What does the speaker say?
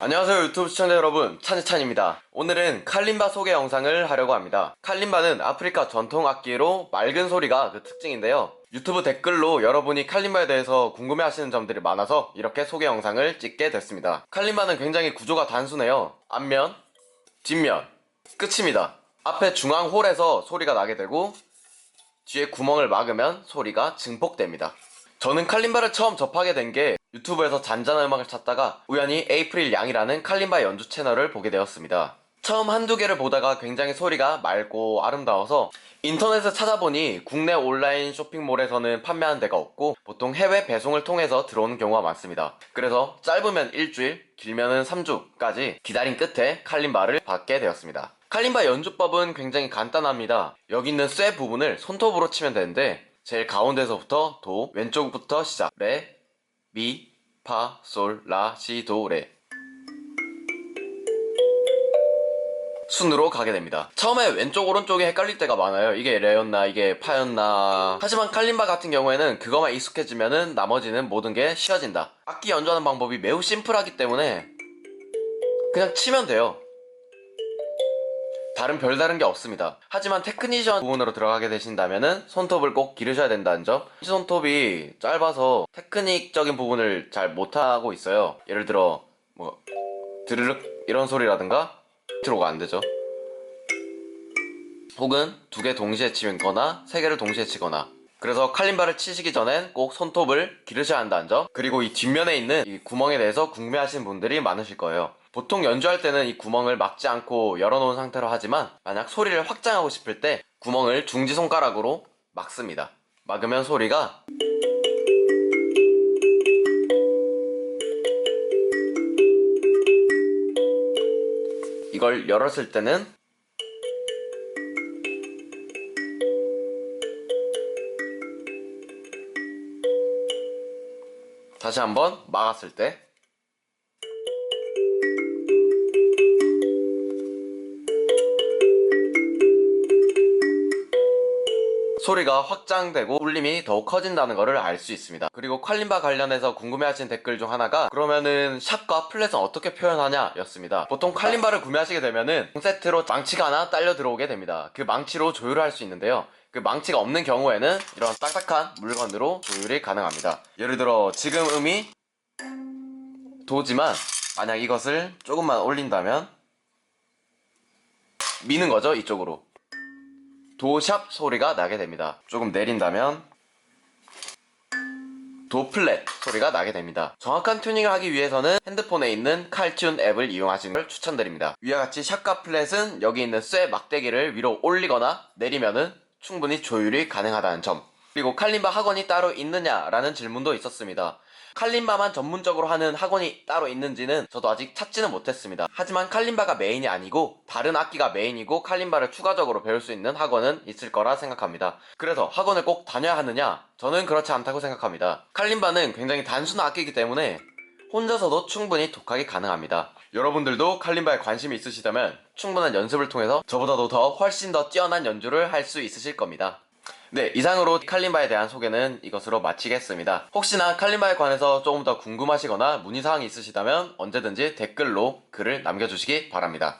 안녕하세요 유튜브 시청자 여러분. 찬이찬입니다. 오늘은 칼림바 소개 영상을 하려고 합니다. 칼림바는 아프리카 전통 악기로 맑은 소리가 그 특징인데요. 유튜브 댓글로 여러분이 칼림바에 대해서 궁금해 하시는 점들이 많아서 이렇게 소개 영상을 찍게 됐습니다. 칼림바는 굉장히 구조가 단순해요. 앞면, 뒷면, 끝입니다. 앞에 중앙 홀에서 소리가 나게 되고 뒤에 구멍을 막으면 소리가 증폭됩니다. 저는 칼림바를 처음 접하게 된 게 유튜브에서 잔잔한 음악을 찾다가 우연히 에이프릴 양이라는 칼림바 연주 채널을 보게 되었습니다. 처음 한두 개를 보다가 굉장히 소리가 맑고 아름다워서 인터넷에 찾아보니 국내 온라인 쇼핑몰에서는 판매하는 데가 없고 보통 해외 배송을 통해서 들어오는 경우가 많습니다. 그래서 짧으면 일주일, 길면은 3주까지 기다린 끝에 칼림바를 받게 되었습니다. 칼림바 연주법은 굉장히 간단합니다. 여기 있는 쇠 부분을 손톱으로 치면 되는데 제일 가운데서부터 도, 왼쪽부터 시작. 레, 미, 파, 솔, 라, 시, 도, 레. 순으로 가게 됩니다. 처음에 왼쪽 오른쪽이 헷갈릴 때가 많아요. 이게 레였나 이게 파였나. 하지만 칼림바 같은 경우에는 그것만 익숙해지면은 나머지는 모든 게 쉬워진다. 악기 연주하는 방법이 매우 심플하기 때문에 그냥 치면 돼요. 다른 별다른 게 없습니다. 하지만 테크니션 부분으로 들어가게 되신다면은 손톱을 꼭 기르셔야 된다는 점. 이 손톱이 짧아서 테크닉적인 부분을 잘 못하고 있어요. 예를 들어 뭐 드르륵 이런 소리라든가 트로가 안 되죠. 혹은 두 개 동시에 치거나 세 개를 동시에 치거나 그래서 칼림바를 치시기 전엔 꼭 손톱을 기르셔야 한다는 점 그리고 이 뒷면에 있는 이 구멍에 대해서 궁금해하시는 분들이 많으실 거예요 보통 연주할 때는 이 구멍을 막지 않고 열어놓은 상태로 하지만 만약 소리를 확장하고 싶을 때 구멍을 중지 손가락으로 막습니다. 막으면 소리가 이걸 열었을 때는 다시 한번 막았을 때 소리가 확장되고 울림이 더욱 커진다는 것을 알 수 있습니다. 그리고 퀄림바 관련해서 궁금해하신 댓글 중 하나가 그러면은 샵과 플랫은 어떻게 표현하냐 였습니다. 보통 퀄림바를 구매하시게 되면은 세트로 망치가 하나 딸려 들어오게 됩니다. 그 망치로 조율을 할 수 있는데요. 그 망치가 없는 경우에는 이런 딱딱한 물건으로 조율이 가능합니다. 예를 들어 지금 음이 도지만 만약 이것을 조금만 올린다면 미는 거죠 이쪽으로 도샵 소리가 나게 됩니다. 조금 내린다면 도 플랫 소리가 나게 됩니다. 정확한 튜닝을 하기 위해서는 핸드폰에 있는 칼튠 앱을 이용하시는 걸 추천드립니다. 위와 같이 샵과 플랫은 여기 있는 쇠 막대기를 위로 올리거나 내리면은 충분히 조율이 가능하다는 점. 그리고 칼림바 학원이 따로 있느냐라는 질문도 있었습니다. 칼림바만 전문적으로 하는 학원이 따로 있는지는 저도 아직 찾지는 못했습니다. 하지만 칼림바가 메인이 아니고 다른 악기가 메인이고 칼림바를 추가적으로 배울 수 있는 학원은 있을 거라 생각합니다. 그래서 학원을 꼭 다녀야 하느냐? 저는 그렇지 않다고 생각합니다. 칼림바는 굉장히 단순한 악기이기 때문에 혼자서도 충분히 독하기 가능합니다. 여러분들도 칼림바에 관심이 있으시다면 충분한 연습을 통해서 저보다도 더 훨씬 더 뛰어난 연주를 할 수 있으실 겁니다. 네, 이상으로 칼림바에 대한 소개는 이것으로 마치겠습니다. 혹시나 칼림바에 관해서 조금 더 궁금하시거나 문의사항이 있으시다면 언제든지 댓글로 글을 남겨주시기 바랍니다.